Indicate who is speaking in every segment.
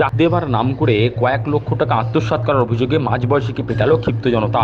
Speaker 1: চাক দেবার নাম করে কয়েক লক্ষ টাকা আত্মসাৎ করার অভিযোগে মাঝ বয়সীকে পেটালো ক্ষিপ্ত জনতা।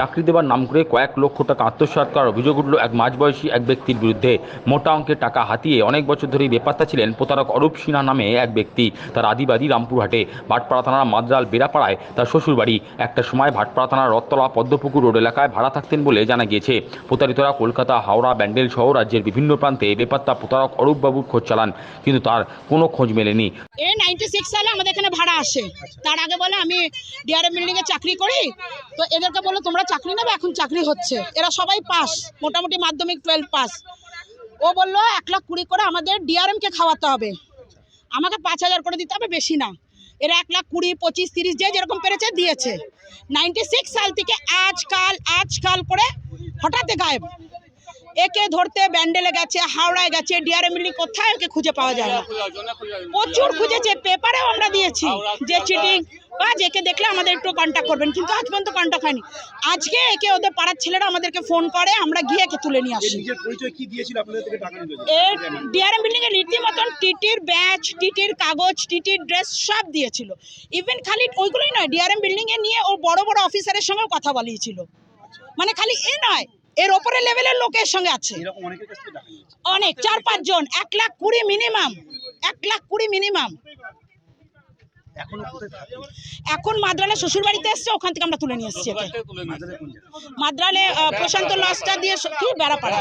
Speaker 1: চাকরি দেবার নাম করে কয়েক লক্ষ টাকা আত্মসাৎ করার অভিযোগ উঠল এক মাঝবয়সী এক ব্যক্তির বিরুদ্ধে। মোটা অঙ্কের টাকা হাতিয়ে অনেক বছর ধরেই বেপাত্তা ছিলেন প্রতারক অরূপ সিনহা নামে এক ব্যক্তি। তার আদিবাদী রামপুরহাটে, ভাটপাড়া থানার মাদ্রাল বেড়াপাড়ায় তার শ্বশুরবাড়ি। একটা সময় ভাটপাড়া থানার রত্তলা পদ্মপুকুর রোড এলাকায় ভাড়া থাকতেন বলে জানা গিয়েছে। প্রতারিতরা কলকাতা, হাওড়া, ব্যান্ডেল সহ রাজ্যের বিভিন্ন প্রান্তে বেপাত্তা প্রতারক অরূপবাবুর খোঁজ চালান, কিন্তু তার কোনো খোঁজ মেলেনি।
Speaker 2: এ নাইনটি সিক্স সালে আমাদের এখানে ভাড়া আসে। তার আগে বলে আমি ডিআরএম বিল্ডিং এ চাকরি করি, তো এদেরকে বলো তোমরা চাকরি নেবে, এখন চাকরি হচ্ছে। এরা সবাই পাস, মোটামুটি মাধ্যমিক টুয়েলভ পাস ও বলল, এক লাখ কুড়ি করে আমাদের ডিআরএমকে খাওয়াতে হবে। আমাকে পাঁচ হাজার করে দিতে হবে, বেশি না। এরা এক লাখ কুড়ি, পঁচিশ, তিরিশ, যে যেরকম পেরেছে দিয়েছে। নাইনটি সিক্স সাল থেকে আজকাল আজকাল করে হঠাৎ গায়েব। একে ধরতে ব্যান্ডেলে গেছে হাওড়ায় গেছে ডিআরএম বিল্ডিং কোথায় ওকে খুঁজে পাওয়া যায় না। প্রচুর খুঁজেছে পেপারেও আমরা দিয়েছি যে চিটিং বা যেকে দেখলে আমাদের একটু কন্ট্যাক্ট করবেন কিন্তু আজ পর্যন্ত কন্ট্যাক্ট হয়নি। আজকে একে ওদের পাড়ার ছেলেরা আমাদেরকে ফোন করে আমরা গিয়ে একে তুলে নিয়ে আসি। এর ডিআরএম বিল্ডিং এর রীতিমতন টিটির ব্যাচ টিটির কাগজ টিটির ড্রেস সব দিয়েছিল। ইভেন খালি ওইগুলোই নয় ডিআরএম বিল্ডিং এ নিয়ে ও বড় বড় অফিসারের সঙ্গেও কথা বলিয়েছিল। মানে খালি এ নয় এর ওপরে লেভেলের লোকের সঙ্গে আছে।
Speaker 3: এরকম অনেকের কাছ থেকে টাকা নিয়েছে
Speaker 2: অনেক চার পাঁচ জন এক লাখ কুড়ি মিনিমাম এক লাখ কুড়ি মিনিমাম এখনও মাদ্রালে শ্বশুর বাড়িতে এসছে ওখান থেকে আমরা তুলে নিয়ে এসেছি মাদ্রালে প্রশান্ত লজটা দিয়ে কি বেড়াপাড়া।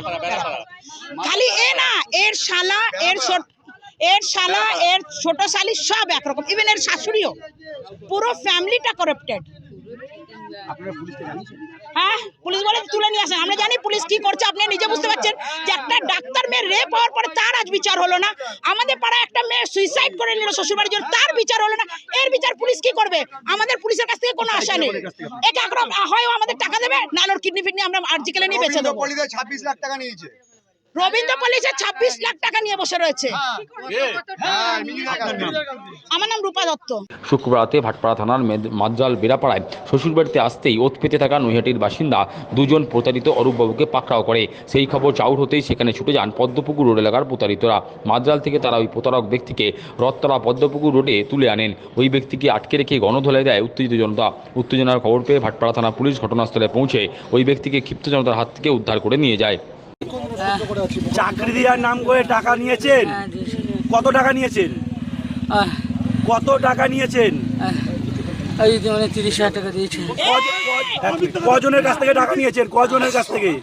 Speaker 2: খালি এ না এর শালা এর এর শালা এর ছোট শালি সব একরকম। ইভেন এর শাশুড়িও। পুরো ফ্যামিলিটা করাপ্টেড হ্যাঁ পুলিশ বলে তুলে নিয়ে আসেন আমরা জানি পুলিশ কি করছে আপনি নিজে বুঝতে পারছেন? যে একটা ডাক্তার মেয়ে রেপ হওয়ার পরে তার আজ বিচার হলো না। আমাদের পাড়ায় একটা মেয়ে সুইসাইড করে নিল শ্বশুরবাড়ির জন্য, তার বিচার হলো না। এর বিচার পুলিশ কি করবে? আমাদের পুলিশের কাছ থেকে কোনো আশা নেই। এক এখন হয় আমাদের টাকা দেবে না ওর কিডনি ফিডনি আমরা আর্জিকেলে নিয়ে বেঁচে দেবো।
Speaker 4: ছাব্বিশ লাখ টাকা নিয়েছে।
Speaker 2: রবীন্দ্র পল্লিশে ছাব্বিশ লাখ টাকা নিয়ে বসে রয়েছে।
Speaker 4: হ্যাঁ
Speaker 2: আমার নাম রূপা দত্ত।
Speaker 1: শুক্রবার রাতে ভাটপাড়া থানার মাদ্রাল বেড়াপাড়ায় শ্বশুরবাড়িতে আসতেই ওত পেতে থাকা নৈহাটির বাসিন্দা দুজন প্রতারিত অরূপবাবুকে পাকড়াও করে। সেই খবর চাউর হতেই সেখানে ছুটে যান পদ্মপুকুর রোড এলাকার প্রতারিতরা। মাদ্রাল থেকে তারা ওই প্রতারক ব্যক্তিকে রথতলা পদ্মপুকুর রোডে তুলে আনেন। ওই ব্যক্তিকে আটকে রেখে গণধোলাই দেয় উত্তেজিত জনতা। উত্তেজনার খবর পেয়ে ভাটপাড়া থানা পুলিশ ঘটনাস্থলে পৌঁছে ওই ব্যক্তিকে ক্ষিপ্ত জনতার হাত থেকে উদ্ধার করে নিয়ে যায়।
Speaker 3: চাকরি দেওয়ার নাম করে টাকা নিয়েছেন? কত টাকা নিয়েছেন? কত টাকা নিয়েছেন?
Speaker 5: এই মানে তিরিশ হাজার টাকা দিয়েছে।
Speaker 3: কজ- কজ- কজনের কাছ থেকে টাকা নিয়েছেন? কজনের কাছ থেকে?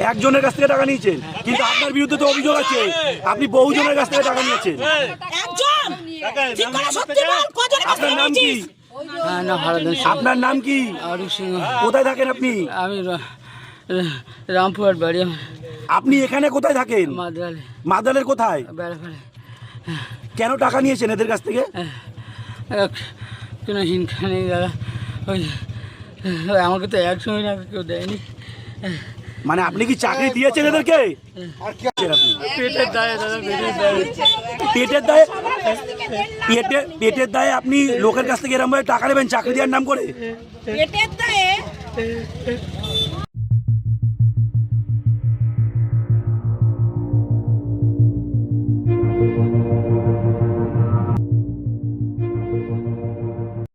Speaker 5: একজনের কাছ
Speaker 3: থেকে। টাকা নিয়েছেন? কিন্তু আপনার বিরুদ্ধে তো অভিযোগ আছে। আপনি বহুজনের কাছ থেকে টাকা নিয়েছেন। আপনার নাম কি?
Speaker 5: হ্যাঁ
Speaker 3: আপনার নাম কি? কোথায় থাকেন আপনি?
Speaker 5: আমি রামপুরহাট বাড়ি। আমার
Speaker 3: আপনি এখানে কোথায় থাকেন?
Speaker 5: মাদ্রালে।
Speaker 3: মাদালের কোথায়?
Speaker 5: বেড়াফাড়ে
Speaker 3: কেন টাকা নিয়েছেন এদের কাছ থেকে?
Speaker 5: কোনো হিংসা নেই দাদা। ওই আমাকে তো একসঙ্গে না কেউ দেয়নি।
Speaker 3: মানে আপনি কি চাকরি দিয়েছেন এদেরকে?
Speaker 5: পেটের দায়ে দাদা পেটের দায়ে
Speaker 3: পেটের দায়ে। পেটে পেটের দায়ে আপনি লোকের কাছ থেকে এরকম ভাবে টাকা নেবেন চাকরি দেওয়ার নাম করে?
Speaker 2: পেটের দায়ে